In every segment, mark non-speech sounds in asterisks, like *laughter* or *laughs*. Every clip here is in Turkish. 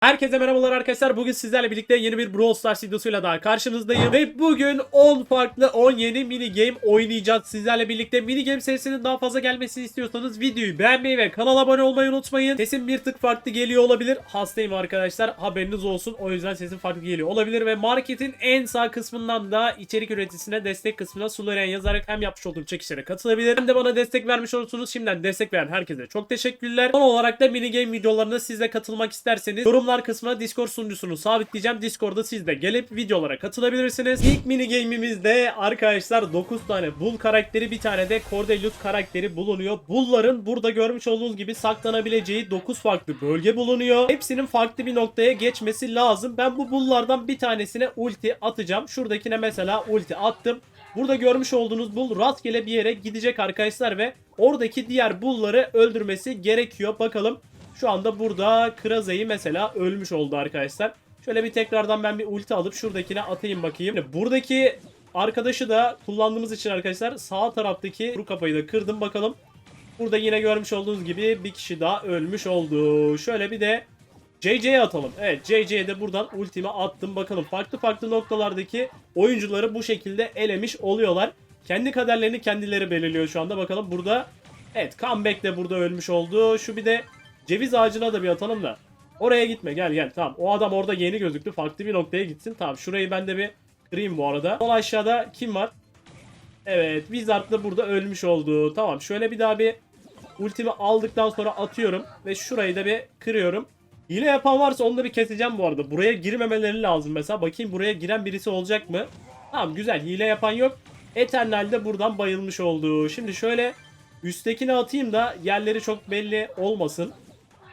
Herkese merhabalar arkadaşlar. Bugün sizlerle birlikte yeni bir Brawl Stars videosuyla daha karşınızdayım. Ve bugün 10 farklı 10 yeni mini game oynayacağız sizlerle birlikte. Mini game serisinin daha fazla gelmesini istiyorsanız videoyu beğenmeyi ve kanala abone olmayı unutmayın. Sesim bir tık farklı geliyor olabilir. Hastayım arkadaşlar. Haberiniz olsun. O yüzden sesim farklı geliyor olabilir. Ve marketin en sağ kısmından da içerik üreticisine destek kısmına Sularen yazarak hem yapmış olduğum çekişlere katılabilir. Hem de bana destek vermiş olursunuz. Şimdiden destek veren herkese çok teşekkürler. Son olarak da mini game videolarına siz de katılmak isterseniz yorumlar kısmına Discord sunucusunu sabitleyeceğim. Discord'da siz de gelip videolara katılabilirsiniz. İlk mini game'imizde arkadaşlar 9 tane Bull karakteri bir tane de Cordelius karakteri bulunuyor. Bull'ların burada görmüş olduğunuz gibi saklanabileceği 9 farklı bölge bulunuyor. Hepsinin farklı bir noktaya geçmesi lazım. Ben bu Bull'lardan bir tanesine ulti atacağım. Şuradakine mesela ulti attım. Burada görmüş olduğunuz bull rastgele bir yere gidecek arkadaşlar ve oradaki diğer bull'ları öldürmesi gerekiyor. Bakalım şu anda burada Kraza'yı mesela ölmüş oldu arkadaşlar. Şöyle bir tekrardan ben bir ulti alıp şuradakine atayım bakayım. Buradaki arkadaşı da kullandığımız için arkadaşlar sağ taraftaki kuru kafayı da kırdım bakalım. Burada yine görmüş olduğunuz gibi bir kişi daha ölmüş oldu. Şöyle bir de JJ'ye atalım. Evet JJ'ye de buradan ultimi attım. Bakalım farklı farklı noktalardaki oyuncuları bu şekilde elemiş oluyorlar. Kendi kaderlerini kendileri belirliyor şu anda. Bakalım burada evet comeback de burada ölmüş oldu. Şu bir de ceviz ağacına da bir atalım da. Oraya gitme gel gel tamam. O adam orada yeni gözüktü. Farklı bir noktaya gitsin. Tamam şurayı ben de bir kırayım bu arada. Sol aşağıda kim var? Evet Wizard da burada ölmüş oldu. Tamam şöyle bir daha bir ultimi aldıktan sonra atıyorum. Ve şurayı da bir kırıyorum. Hile yapan varsa onu da bir keseceğim bu arada. Buraya girmemeleri lazım mesela. Bakayım buraya giren birisi olacak mı? Tamam güzel hile yapan yok. Eternal de buradan bayılmış oldu. Şimdi şöyle üsttekini atayım da yerleri çok belli olmasın.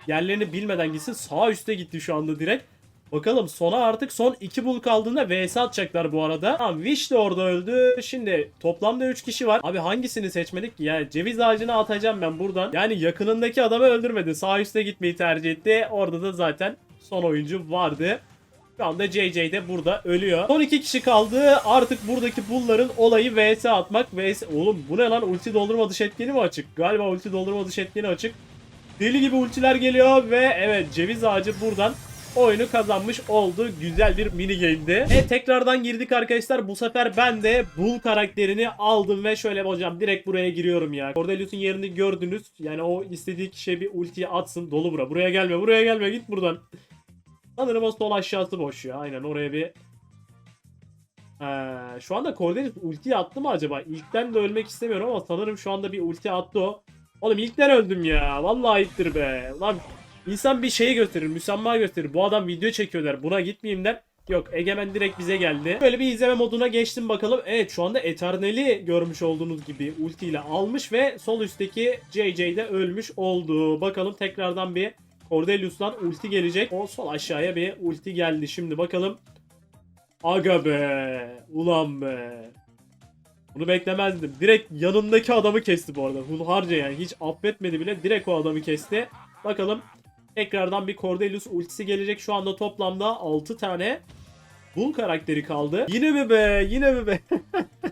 Yerlerini bilmeden gitsin. Sağ üste gitti şu anda direkt. Bakalım sona artık son 2 bul kaldığında vs atacaklar bu arada. Tamam Wish de orada öldü. Şimdi toplamda 3 kişi var. Abi hangisini seçmedik ki? Yani ceviz ağacına atacağım ben buradan. Yani yakınındaki adamı öldürmedi. Sağ üste gitmeyi tercih etti. Orada da zaten son oyuncu vardı. Şu anda JJ de burada ölüyor. Son iki kişi kaldı. Artık buradaki bullların olayı vs atmak. Vs... Oğlum bu ne lan? Ulti doldurma dış etkeni mi açık? Galiba ulti doldurma dış etkeni açık. Deli gibi ultiler geliyor ve evet ceviz ağacı buradan oyunu kazanmış oldu. Güzel bir mini game'di. Evet tekrardan girdik arkadaşlar. Bu sefer ben de Bull karakterini aldım ve şöyle hocam direkt buraya giriyorum ya. Cordelius'un yerini gördünüz. Yani o istediği kişiye bir ultiyi atsın. Dolu bura. Buraya gelme. Buraya gelme. Git buradan. Sanırım o sol aşağısı boş ya. Aynen oraya bir ee, şu anda Cordelius ulti attı mı acaba? İlkten de ölmek istemiyorum ama sanırım şu anda bir ulti attı o. Oğlum ilkten öldüm ya. Vallahi ayıptır be. Lan insan bir şeyi gösterir, müsamma gösterir. Bu adam video çekiyorlar. Buna gitmeyeyim der. Yok Egemen direkt bize geldi. Böyle bir izleme moduna geçtim bakalım. Evet şu anda Eternal'i görmüş olduğunuz gibi ultiyle almış ve sol üstteki JJ de ölmüş oldu. Bakalım tekrardan bir Cordelius'tan ulti gelecek. O sol aşağıya bir ulti geldi. Şimdi bakalım. Aga be. Ulan be. Bunu beklemezdim. Direkt yanındaki adamı kesti bu arada. Hunharca yani. Hiç affetmedi bile. Direkt o adamı kesti. Bakalım. Tekrardan bir Cordelius ultisi gelecek. Şu anda toplamda 6 tane Bull karakteri kaldı. Yine mi be? Yine mi be?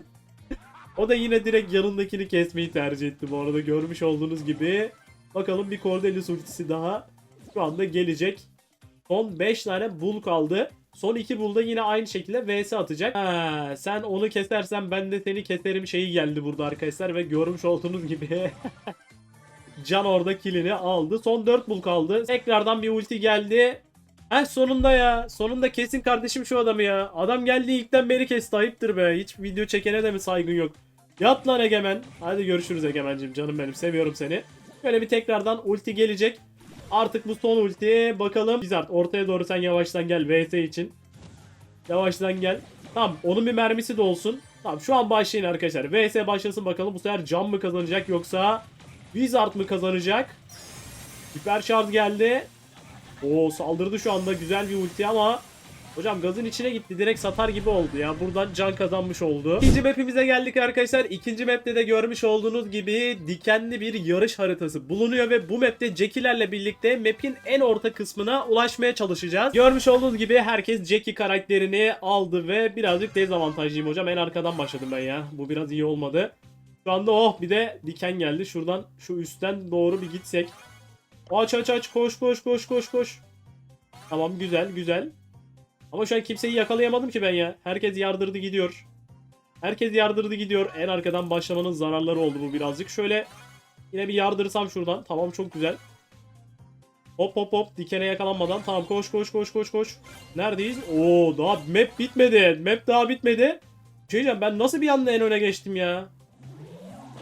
*laughs* o da yine direkt yanındakini kesmeyi tercih etti bu arada. Görmüş olduğunuz gibi. Bakalım bir Cordelius ultisi daha şu anda gelecek. Son 5 tane Bull kaldı. Son iki bulda yine aynı şekilde vs atacak. Ha, sen onu kesersen ben de seni keserim şeyi geldi burada arkadaşlar ve görmüş olduğunuz gibi *laughs* Can orada kilini aldı. Son 4 bul kaldı. Tekrardan bir ulti geldi. Heh sonunda ya. Sonunda kesin kardeşim şu adamı ya. Adam geldi ilkten beri kesti. Ayıptır be. Hiç video çekene de mi saygın yok? Yat lan Egemen. Hadi görüşürüz Egemen'cim. Canım benim. Seviyorum seni. Böyle bir tekrardan ulti gelecek. Artık bu son ulti. Bakalım. Bizart ortaya doğru sen yavaştan gel VS için. Yavaştan gel. Tamam onun bir mermisi de olsun. Tamam şu an başlayın arkadaşlar. VS başlasın bakalım bu sefer can mı kazanacak yoksa Wizard mı kazanacak? Süper şarj geldi. Oo saldırdı şu anda güzel bir ulti ama Hocam gazın içine gitti. Direkt satar gibi oldu ya. Buradan can kazanmış oldu. İkinci map'imize geldik arkadaşlar. İkinci map'te de görmüş olduğunuz gibi dikenli bir yarış haritası bulunuyor ve bu map'te Jackie'lerle birlikte map'in en orta kısmına ulaşmaya çalışacağız. Görmüş olduğunuz gibi herkes Jackie karakterini aldı ve birazcık dezavantajlıyım hocam. En arkadan başladım ben ya. Bu biraz iyi olmadı. Şu anda oh bir de diken geldi. Şuradan şu üstten doğru bir gitsek. Aç aç aç koş koş koş koş koş. Tamam güzel güzel. Ama şu an kimseyi yakalayamadım ki ben ya. Herkes yardırdı gidiyor. Herkes yardırdı gidiyor. En arkadan başlamanın zararları oldu bu birazcık. Şöyle yine bir yardırsam şuradan. Tamam çok güzel. Hop hop hop dikene yakalanmadan. Tamam koş koş koş koş koş. Neredeyiz? Oo daha map bitmedi. Map daha bitmedi. Bir Şey diyeceğim ben nasıl bir anda en öne geçtim ya?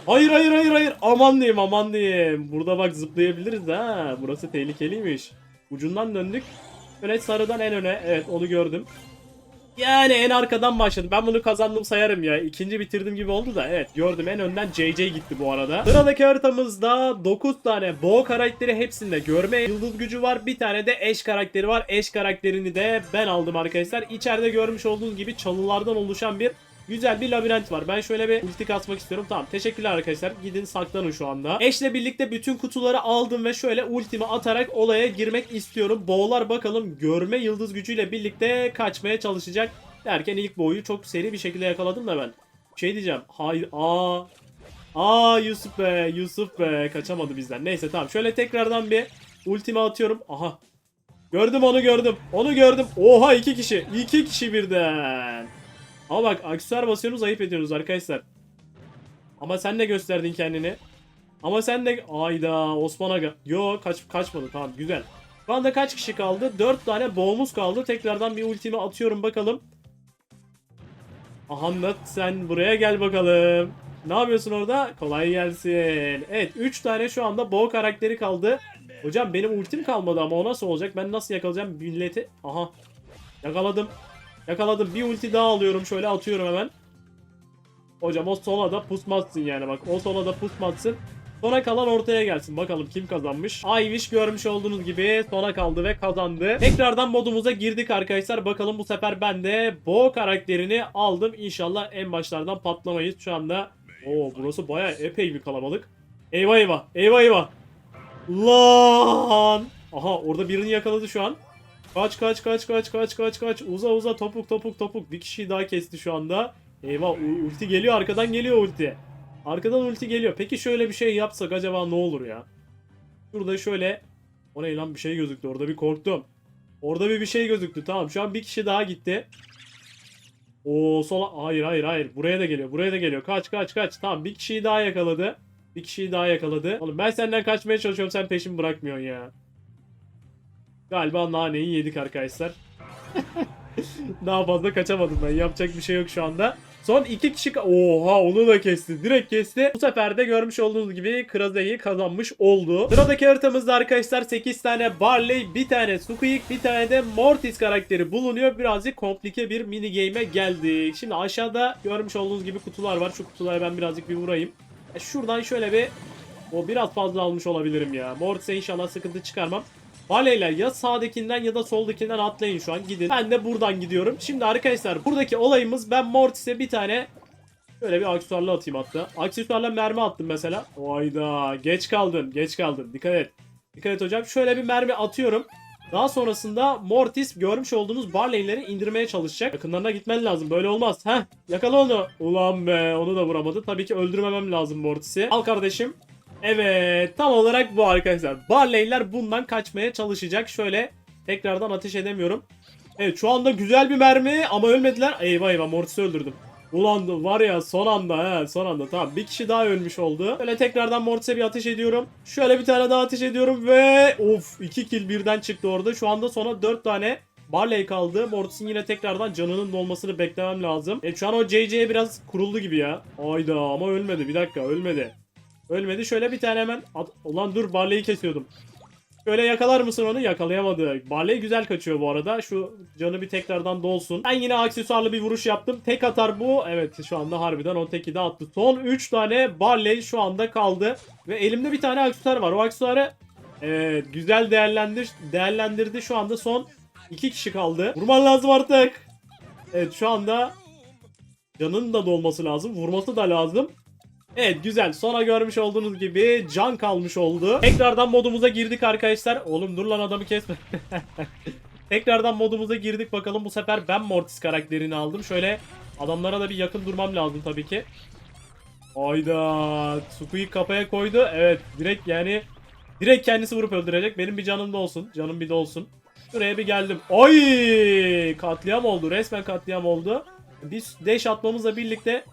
Hayır hayır hayır hayır. Aman diyeyim aman diyeyim. Burada bak zıplayabiliriz ha. Burası tehlikeliymiş. Ucundan döndük. Böyle sarıdan en öne. Evet onu gördüm. Yani en arkadan başladım. Ben bunu kazandım sayarım ya. İkinci bitirdim gibi oldu da. Evet gördüm en önden JJ gitti bu arada. Sıradaki haritamızda 9 tane Bo karakteri hepsinde görme yıldız gücü var. Bir tane de Eş karakteri var. Eş karakterini de ben aldım arkadaşlar. İçeride görmüş olduğunuz gibi çalılardan oluşan bir Güzel bir labirent var. Ben şöyle bir ulti kasmak istiyorum. Tamam teşekkürler arkadaşlar. Gidin saklanın şu anda. Eşle birlikte bütün kutuları aldım ve şöyle ultimi atarak olaya girmek istiyorum. Boğlar bakalım görme yıldız gücüyle birlikte kaçmaya çalışacak. Derken ilk boğuyu çok seri bir şekilde yakaladım da ben. Şey diyeceğim. Hayır. Aa. Aa Yusuf be. Yusuf be. Kaçamadı bizden. Neyse tamam. Şöyle tekrardan bir ultimi atıyorum. Aha. Gördüm onu gördüm. Onu gördüm. Oha iki kişi. iki kişi birden. Ama bak aksesuar basıyorsunuz ayıp ediyorsunuz arkadaşlar. Ama sen de gösterdin kendini. Ama sen de ayda Osman Aga. Yo kaç kaçmadı tamam güzel. Şu anda kaç kişi kaldı? 4 tane boğumuz kaldı. Tekrardan bir ultimi atıyorum bakalım. Ahmet sen buraya gel bakalım. Ne yapıyorsun orada? Kolay gelsin. Evet 3 tane şu anda boğ karakteri kaldı. Hocam benim ultim kalmadı ama o nasıl olacak? Ben nasıl yakalayacağım milleti? Aha. Yakaladım. Yakaladım. Bir ulti daha alıyorum. Şöyle atıyorum hemen. Hocam o sona da pusmazsın yani bak. O sona da pusmazsın. Sona kalan ortaya gelsin. Bakalım kim kazanmış. Ivy görmüş olduğunuz gibi sona kaldı ve kazandı. Tekrardan modumuza girdik arkadaşlar. Bakalım bu sefer ben de Bo karakterini aldım. İnşallah en başlardan patlamayız. Şu anda Oo burası baya epey bir kalabalık. Eyvah eyvah. Eyvah eyvah. Lan. Aha orada birini yakaladı şu an. Kaç kaç kaç kaç kaç kaç kaç. Uza uza topuk topuk topuk. Bir kişiyi daha kesti şu anda. Eyvah ulti geliyor arkadan geliyor ulti. Arkadan ulti geliyor. Peki şöyle bir şey yapsak acaba ne olur ya? Şurada şöyle. O ne lan bir şey gözüktü orada bir korktum. Orada bir bir şey gözüktü. Tamam şu an bir kişi daha gitti. O sola hayır hayır hayır buraya da geliyor buraya da geliyor kaç kaç kaç tamam bir kişiyi daha yakaladı bir kişiyi daha yakaladı oğlum ben senden kaçmaya çalışıyorum sen peşimi bırakmıyorsun ya Galiba naneyi yedik arkadaşlar. *laughs* Daha fazla kaçamadım ben. Yapacak bir şey yok şu anda. Son iki kişi... Oha onu da kesti. Direkt kesti. Bu sefer de görmüş olduğunuz gibi Kraze'yi kazanmış oldu. Sıradaki haritamızda arkadaşlar 8 tane Barley, bir tane Squeak, bir tane de Mortis karakteri bulunuyor. Birazcık komplike bir mini game'e geldik. Şimdi aşağıda görmüş olduğunuz gibi kutular var. Şu kutulara ben birazcık bir vurayım. E, Şuradan şöyle bir... O biraz fazla almış olabilirim ya. Mortis'e inşallah sıkıntı çıkarmam. Valeyler ya sağdakinden ya da soldakinden atlayın şu an gidin. Ben de buradan gidiyorum. Şimdi arkadaşlar buradaki olayımız ben Mortis'e bir tane Şöyle bir aksesuarla atayım hatta. Aksesuarla mermi attım mesela. Oyda geç kaldın geç kaldın dikkat et. Dikkat et hocam. Şöyle bir mermi atıyorum. Daha sonrasında Mortis görmüş olduğunuz Barley'leri indirmeye çalışacak. Yakınlarına gitmen lazım. Böyle olmaz. Heh yakala onu. Ulan be onu da vuramadı. Tabii ki öldürmemem lazım Mortis'i. Al kardeşim. Evet tam olarak bu arkadaşlar. Barley'ler bundan kaçmaya çalışacak. Şöyle tekrardan ateş edemiyorum. Evet şu anda güzel bir mermi ama ölmediler. Eyvah eyvah Mortis'i öldürdüm. Ulan var ya son anda he son anda tamam bir kişi daha ölmüş oldu. Böyle tekrardan Mortis'e bir ateş ediyorum. Şöyle bir tane daha ateş ediyorum ve of 2 kill birden çıktı orada. Şu anda sona 4 tane Barley kaldı. Mortis'in yine tekrardan canının dolmasını beklemem lazım. E şu an o JJ'ye biraz kuruldu gibi ya. Ayda ama ölmedi bir dakika ölmedi. Ölmedi. Şöyle bir tane hemen at. Ulan dur Barley'i kesiyordum. Şöyle yakalar mısın onu? Yakalayamadı. Barley güzel kaçıyor bu arada. Şu canı bir tekrardan dolsun. Ben yine aksesuarlı bir vuruş yaptım. Tek atar bu. Evet şu anda harbiden o teki de attı. Son 3 tane Barley şu anda kaldı. Ve elimde bir tane aksesuar var. O aksesuarı evet, güzel değerlendir değerlendirdi. Şu anda son 2 kişi kaldı. Vurman lazım artık. Evet şu anda canının da dolması lazım. Vurması da lazım. Evet güzel. Sonra görmüş olduğunuz gibi can kalmış oldu. Tekrardan modumuza girdik arkadaşlar. Oğlum dur lan adamı kesme. *laughs* Tekrardan modumuza girdik bakalım. Bu sefer ben Mortis karakterini aldım. Şöyle adamlara da bir yakın durmam lazım tabii ki. Ayda Suku'yu kafaya koydu. Evet direkt yani direkt kendisi vurup öldürecek. Benim bir canım da olsun. Canım bir de olsun. Şuraya bir geldim. Ay katliam oldu. Resmen katliam oldu. Biz dash atmamızla birlikte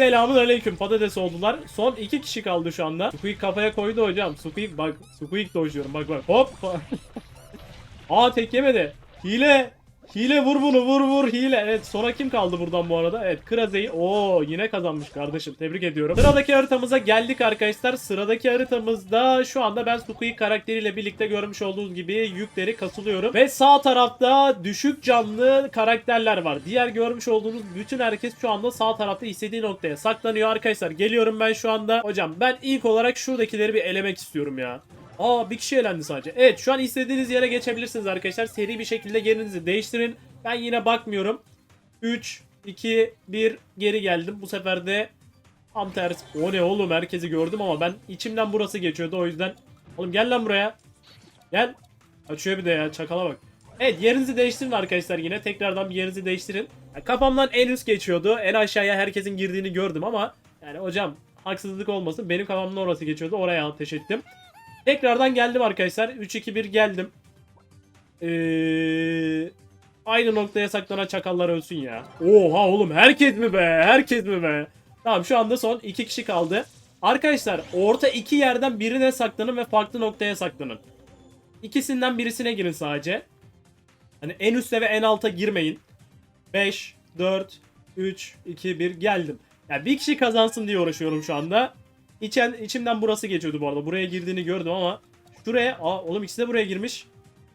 Selamun aleyküm patates oldular. Son iki kişi kaldı şu anda. Squeak kafaya koydu hocam. Squeak bak. Squeak dojluyorum bak bak. Hop. *laughs* Aa tek yemedi. Hile. Hile vur bunu vur vur hile. Evet sonra kim kaldı buradan bu arada? Evet Kraze'yi. Oo yine kazanmış kardeşim. Tebrik ediyorum. Sıradaki haritamıza geldik arkadaşlar. Sıradaki haritamızda şu anda ben Sukui karakteriyle birlikte görmüş olduğunuz gibi yükleri kasılıyorum. Ve sağ tarafta düşük canlı karakterler var. Diğer görmüş olduğunuz bütün herkes şu anda sağ tarafta istediği noktaya saklanıyor arkadaşlar. Geliyorum ben şu anda. Hocam ben ilk olarak şuradakileri bir elemek istiyorum ya. Aa bir kişi elendi sadece. Evet şu an istediğiniz yere geçebilirsiniz arkadaşlar. Seri bir şekilde yerinizi değiştirin. Ben yine bakmıyorum. 3, 2, 1 geri geldim. Bu sefer de tam tersi. O ne oğlum herkesi gördüm ama ben içimden burası geçiyordu o yüzden. Oğlum gel lan buraya. Gel. Açıyor bir de ya çakala bak. Evet yerinizi değiştirin arkadaşlar yine. Tekrardan bir yerinizi değiştirin. Ya, kafamdan en üst geçiyordu. En aşağıya herkesin girdiğini gördüm ama yani hocam haksızlık olmasın. Benim kafamdan orası geçiyordu. Oraya ateş ettim. Tekrardan geldim arkadaşlar. 3-2-1 geldim. Ee, aynı noktaya saklanan çakallar ölsün ya. Oha oğlum herkes mi be? Herkes mi be? Tamam şu anda son 2 kişi kaldı. Arkadaşlar orta iki yerden birine saklanın ve farklı noktaya saklanın. İkisinden birisine girin sadece. Hani en üste ve en alta girmeyin. 5, 4, 3, 2, 1 geldim. Yani bir kişi kazansın diye uğraşıyorum şu anda. İçen, içimden burası geçiyordu bu arada. Buraya girdiğini gördüm ama şuraya... Aa oğlum ikisi de buraya girmiş.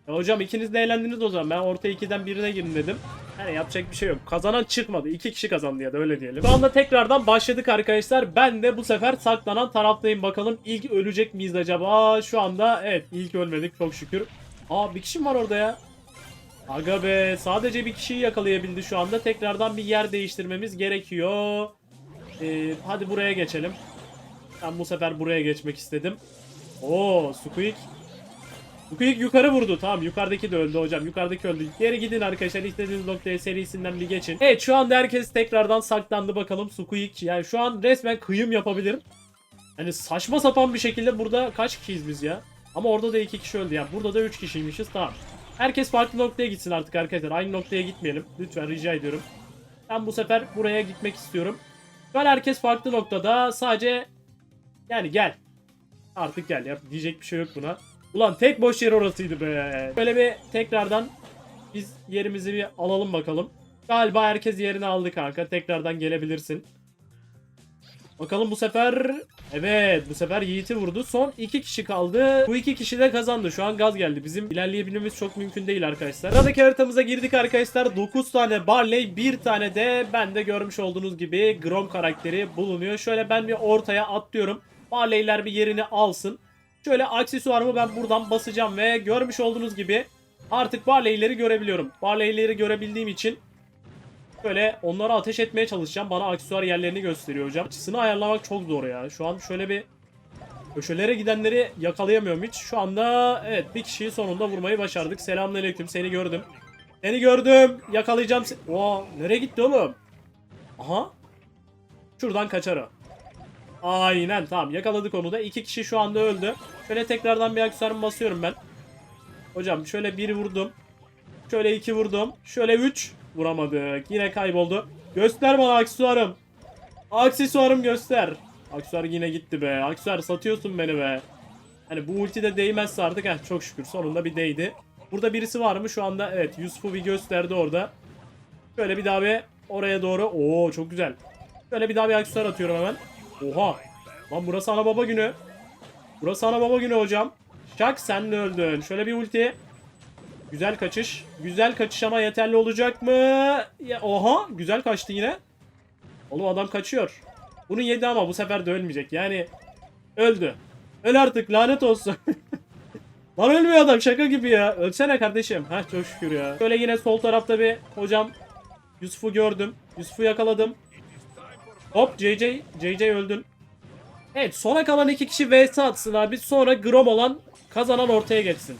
Ya hocam ikiniz de eğlendiniz o zaman. Ben orta ikiden birine girin dedim. Yani yapacak bir şey yok. Kazanan çıkmadı. İki kişi kazandı ya da öyle diyelim. Şu anda tekrardan başladık arkadaşlar. Ben de bu sefer saklanan taraftayım. Bakalım ilk ölecek miyiz acaba? Şu anda evet ilk ölmedik çok şükür. Aa bir kişi var orada ya? Aga be sadece bir kişiyi yakalayabildi şu anda. Tekrardan bir yer değiştirmemiz gerekiyor. Ee, hadi buraya geçelim. Ben bu sefer buraya geçmek istedim. Oo, Squeak. Squeak yukarı vurdu. Tamam yukarıdaki de öldü hocam. Yukarıdaki öldü. Geri gidin arkadaşlar. İstediğiniz noktaya serisinden bir geçin. Evet şu anda herkes tekrardan saklandı bakalım. Squeak. Yani şu an resmen kıyım yapabilir. Hani saçma sapan bir şekilde burada kaç kişiyiz biz ya? Ama orada da iki kişi öldü ya. Burada da üç kişiymişiz. Tamam. Herkes farklı noktaya gitsin artık arkadaşlar. Aynı noktaya gitmeyelim. Lütfen rica ediyorum. Ben bu sefer buraya gitmek istiyorum. An herkes farklı noktada. Sadece yani gel. Artık gel ya. Diyecek bir şey yok buna. Ulan tek boş yer orasıydı be. Böyle bir tekrardan biz yerimizi bir alalım bakalım. Galiba herkes yerini aldı kanka. Tekrardan gelebilirsin. Bakalım bu sefer... Evet bu sefer Yiğit'i vurdu. Son iki kişi kaldı. Bu iki kişi de kazandı. Şu an gaz geldi. Bizim ilerleyebilmemiz çok mümkün değil arkadaşlar. Sıradaki haritamıza girdik arkadaşlar. 9 tane Barley, bir tane de bende görmüş olduğunuz gibi Grom karakteri bulunuyor. Şöyle ben bir ortaya atlıyorum. Barley'ler bir yerini alsın. Şöyle aksesuarımı ben buradan basacağım ve görmüş olduğunuz gibi artık Barley'leri görebiliyorum. Barley'leri görebildiğim için Böyle onlara ateş etmeye çalışacağım. Bana aksesuar yerlerini gösteriyor hocam. Açısını ayarlamak çok zor ya. Şu an şöyle bir köşelere gidenleri yakalayamıyorum hiç. Şu anda evet bir kişiyi sonunda vurmayı başardık. Selamünaleyküm. Seni gördüm. Seni gördüm. Yakalayacağım. Oha nereye gitti oğlum? Aha. Şuradan kaçar. Aynen tamam yakaladık onu da. İki kişi şu anda öldü. Şöyle tekrardan bir aksesuarımı basıyorum ben. Hocam şöyle bir vurdum. Şöyle iki vurdum. Şöyle üç. Vuramadık. Yine kayboldu. Göster bana aksesuarım. Aksesuarım göster. Aksesuar yine gitti be. Aksesuar satıyorsun beni be. Hani bu ulti de değmezse artık heh, çok şükür sonunda bir değdi. Burada birisi var mı? Şu anda evet Yusuf'u bir gösterdi orada. Şöyle bir daha bir oraya doğru. Oo çok güzel. Şöyle bir daha bir aksesuar atıyorum hemen. Oha. Lan burası ana baba günü. Burası ana baba günü hocam. Şak sen de öldün. Şöyle bir ulti. Güzel kaçış. Güzel kaçış ama yeterli olacak mı? Ya, oha güzel kaçtı yine. Oğlum adam kaçıyor. Bunu yedi ama bu sefer de ölmeyecek. Yani öldü. Öl artık lanet olsun. *laughs* Lan ölmüyor adam şaka gibi ya. Ölsene kardeşim. Heh çok şükür ya. Şöyle yine sol tarafta bir hocam Yusuf'u gördüm. Yusuf'u yakaladım. Hop JJ. JJ öldün. Evet sona kalan iki kişi vs atsın abi. Sonra Grom olan kazanan ortaya geçsin.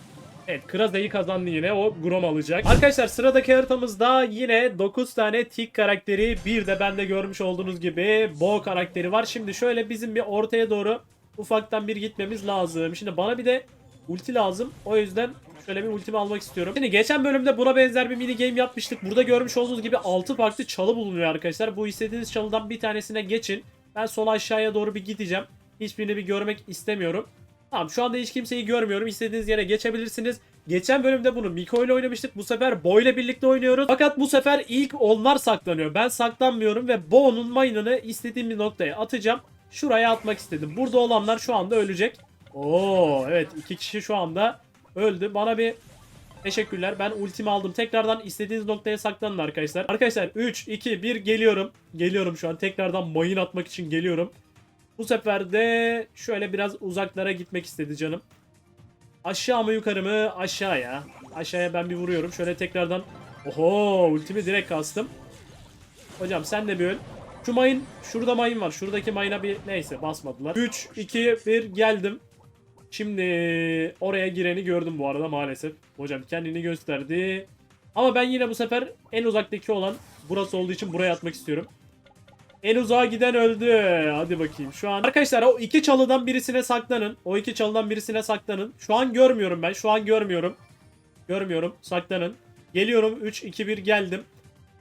Evet Kraze'yi kazandı yine o Grom alacak. Arkadaşlar sıradaki haritamızda yine 9 tane Tik karakteri bir de bende görmüş olduğunuz gibi Bo karakteri var. Şimdi şöyle bizim bir ortaya doğru ufaktan bir gitmemiz lazım. Şimdi bana bir de Ulti lazım. O yüzden şöyle bir ultimi almak istiyorum. Şimdi geçen bölümde buna benzer bir mini game yapmıştık. Burada görmüş olduğunuz gibi 6 farklı çalı bulunuyor arkadaşlar. Bu istediğiniz çalıdan bir tanesine geçin. Ben sol aşağıya doğru bir gideceğim. Hiçbirini bir görmek istemiyorum. Tamam şu anda hiç kimseyi görmüyorum. İstediğiniz yere geçebilirsiniz. Geçen bölümde bunu Miko ile oynamıştık. Bu sefer Bo ile birlikte oynuyoruz. Fakat bu sefer ilk onlar saklanıyor. Ben saklanmıyorum ve Bo'nun mayınını istediğim bir noktaya atacağım. Şuraya atmak istedim. Burada olanlar şu anda ölecek. Oo evet iki kişi şu anda öldü. Bana bir teşekkürler. Ben ultimi aldım. Tekrardan istediğiniz noktaya saklanın arkadaşlar. Arkadaşlar 3, 2, 1 geliyorum. Geliyorum şu an. Tekrardan mayın atmak için geliyorum. Bu sefer de şöyle biraz uzaklara gitmek istedi canım. Aşağı mı yukarı mı? Aşağıya. Aşağıya ben bir vuruyorum. Şöyle tekrardan. Oho ultimi direkt kastım. Hocam sen de bir öl. Şu mayın. Şurada mayın var. Şuradaki mayına bir neyse basmadılar. 3, 2, 1 geldim. Şimdi oraya gireni gördüm bu arada maalesef. Hocam kendini gösterdi. Ama ben yine bu sefer en uzaktaki olan burası olduğu için buraya atmak istiyorum. En uzağa giden öldü. Hadi bakayım. Şu an arkadaşlar o iki çalıdan birisine saklanın. O iki çalıdan birisine saklanın. Şu an görmüyorum ben. Şu an görmüyorum. Görmüyorum. Saklanın. Geliyorum. 3 2 1 geldim.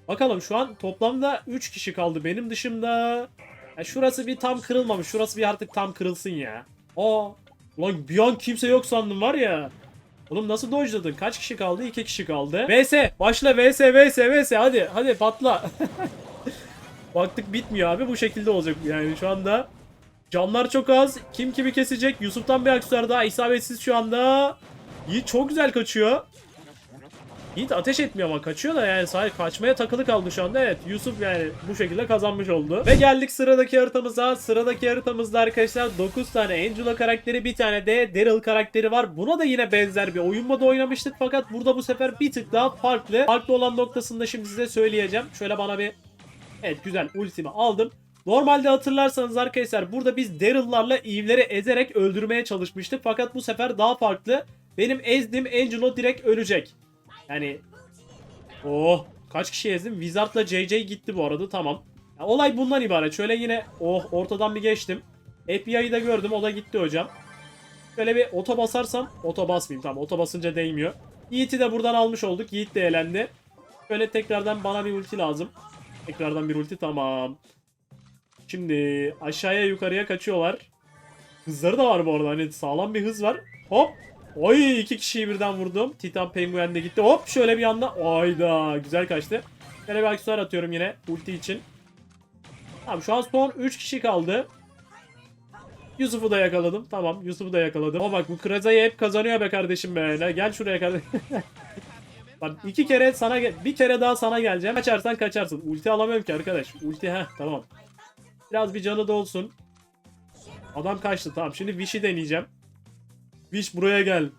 Bakalım şu an toplamda 3 kişi kaldı benim dışımda. Ya şurası bir tam kırılmamış. Şurası bir artık tam kırılsın ya. Aa. Ulan bir an kimse yok sandım var ya. Oğlum nasıl dojladın? Kaç kişi kaldı? 2 kişi kaldı. VS. Başla VS VS VS. Hadi hadi patla. *laughs* Baktık bitmiyor abi. Bu şekilde olacak yani şu anda. Canlar çok az. Kim kimi kesecek? Yusuf'tan bir aksesuar daha. isabetsiz şu anda. Yiğit çok güzel kaçıyor. Yiğit ateş etmiyor ama kaçıyor da yani sadece kaçmaya takılı kaldı şu anda. Evet Yusuf yani bu şekilde kazanmış oldu. Ve geldik sıradaki haritamıza. Sıradaki haritamızda arkadaşlar 9 tane Angela karakteri bir tane de Daryl karakteri var. Buna da yine benzer bir oyun modu oynamıştık. Fakat burada bu sefer bir tık daha farklı. Farklı olan noktasını da şimdi size söyleyeceğim. Şöyle bana bir Evet güzel ultimi aldım. Normalde hatırlarsanız arkadaşlar burada biz Daryl'larla Eve'leri ezerek öldürmeye çalışmıştık. Fakat bu sefer daha farklı. Benim ezdiğim Angelo direkt ölecek. Yani Oh kaç kişi ezdim? Wizard'la JJ gitti bu arada tamam. Ya, olay bundan ibaret. Şöyle yine oh ortadan bir geçtim. FBI'yi da gördüm o da gitti hocam. Şöyle bir oto basarsam oto basmayayım tamam oto basınca değmiyor. Yiğit'i de buradan almış olduk. Yiğit de elendi. Şöyle tekrardan bana bir ulti lazım. Tekrardan bir ulti tamam. Şimdi aşağıya yukarıya kaçıyorlar. Hızları da var bu arada. Hani sağlam bir hız var. Hop. Oy iki kişiyi birden vurdum. Titan Penguin de gitti. Hop şöyle bir anda. Ayda güzel kaçtı. Şöyle bir aksesuar atıyorum yine ulti için. Tamam şu an son 3 kişi kaldı. Yusuf'u da yakaladım. Tamam Yusuf'u da yakaladım. Ama bak bu Kraza'yı hep kazanıyor be kardeşim be. Gel şuraya kardeşim. *laughs* Bak iki kere sana bir kere daha sana geleceğim. Kaçarsan kaçarsın. Ulti alamıyorum ki arkadaş. Ulti ha tamam. Biraz bir canı da olsun. Adam kaçtı tamam. Şimdi Wish'i deneyeceğim. Wish buraya gel.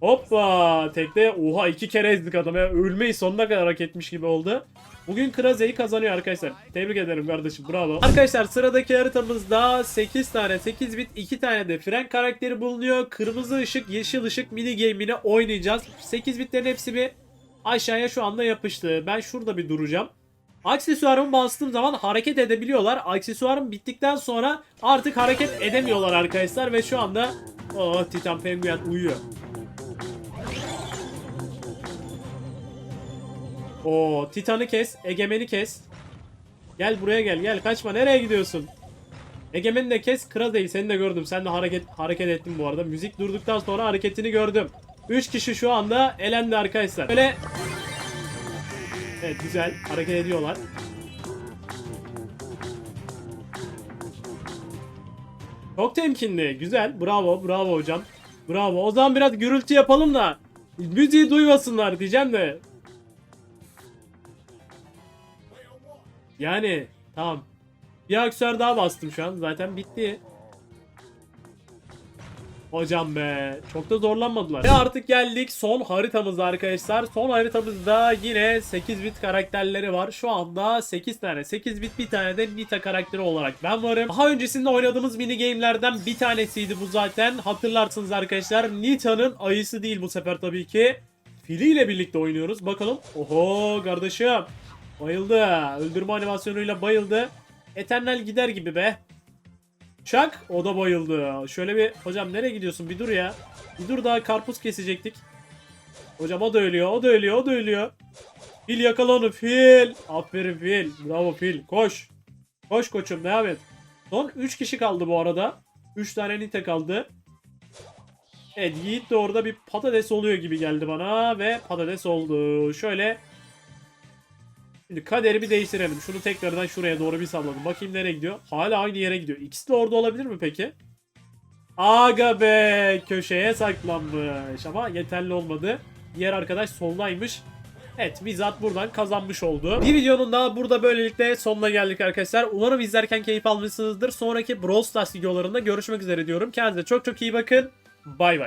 Hoppa tekte oha iki kere ezdik adamı ya. Ölmeyi sonuna kadar hak etmiş gibi oldu. Bugün Kraze'yi kazanıyor arkadaşlar. Tebrik ederim kardeşim bravo. Arkadaşlar sıradaki haritamızda 8 tane 8 bit 2 tane de fren karakteri bulunuyor. Kırmızı ışık yeşil ışık mini game'ini oynayacağız. 8 bitlerin hepsi bir aşağıya şu anda yapıştı. Ben şurada bir duracağım. Aksesuarımı bastığım zaman hareket edebiliyorlar. Aksesuarım bittikten sonra artık hareket edemiyorlar arkadaşlar ve şu anda oh Titan Penguin uyuyor. Oo Titan'ı kes, Egemen'i kes. Gel buraya gel, gel kaçma. Nereye gidiyorsun? Egemen'i de kes, Kraze'yi seni de gördüm. Sen de hareket hareket ettin bu arada. Müzik durduktan sonra hareketini gördüm. 3 kişi şu anda elendi arkadaşlar. Böyle Evet güzel hareket ediyorlar. Çok temkinli. Güzel. Bravo. Bravo hocam. Bravo. O zaman biraz gürültü yapalım da müziği duymasınlar diyeceğim de. Yani tamam. Bir aksesuar daha bastım şu an. Zaten bitti. Hocam be. Çok da zorlanmadılar. Ve artık geldik son haritamıza arkadaşlar. Son haritamızda yine 8 bit karakterleri var. Şu anda 8 tane. 8 bit bir tane de Nita karakteri olarak ben varım. Daha öncesinde oynadığımız mini game'lerden bir tanesiydi bu zaten. Hatırlarsınız arkadaşlar. Nita'nın ayısı değil bu sefer tabii ki. Fili ile birlikte oynuyoruz. Bakalım. Oho kardeşim. Bayıldı. Öldürme animasyonuyla bayıldı. Eternal gider gibi be. Çak o da bayıldı. Şöyle bir hocam nereye gidiyorsun bir dur ya. Bir dur daha karpuz kesecektik. Hocam o da ölüyor o da ölüyor o da ölüyor. Fil yakala onu fil. Aferin fil. Bravo fil. Koş. Koş koçum devam et. Son 3 kişi kaldı bu arada. 3 tane nite kaldı. Evet Yiğit de orada bir patates oluyor gibi geldi bana ve patates oldu. Şöyle Şimdi kaderi bir değiştirelim. Şunu tekrardan şuraya doğru bir salladım. Bakayım nereye gidiyor. Hala aynı yere gidiyor. İkisi de orada olabilir mi peki? Aga be köşeye saklanmış ama yeterli olmadı. Diğer arkadaş soldaymış. Evet Vizat buradan kazanmış oldu. Bir videonun daha burada böylelikle sonuna geldik arkadaşlar. Umarım izlerken keyif almışsınızdır. Sonraki Brawl Stars videolarında görüşmek üzere diyorum. Kendinize çok çok iyi bakın. Bay bay.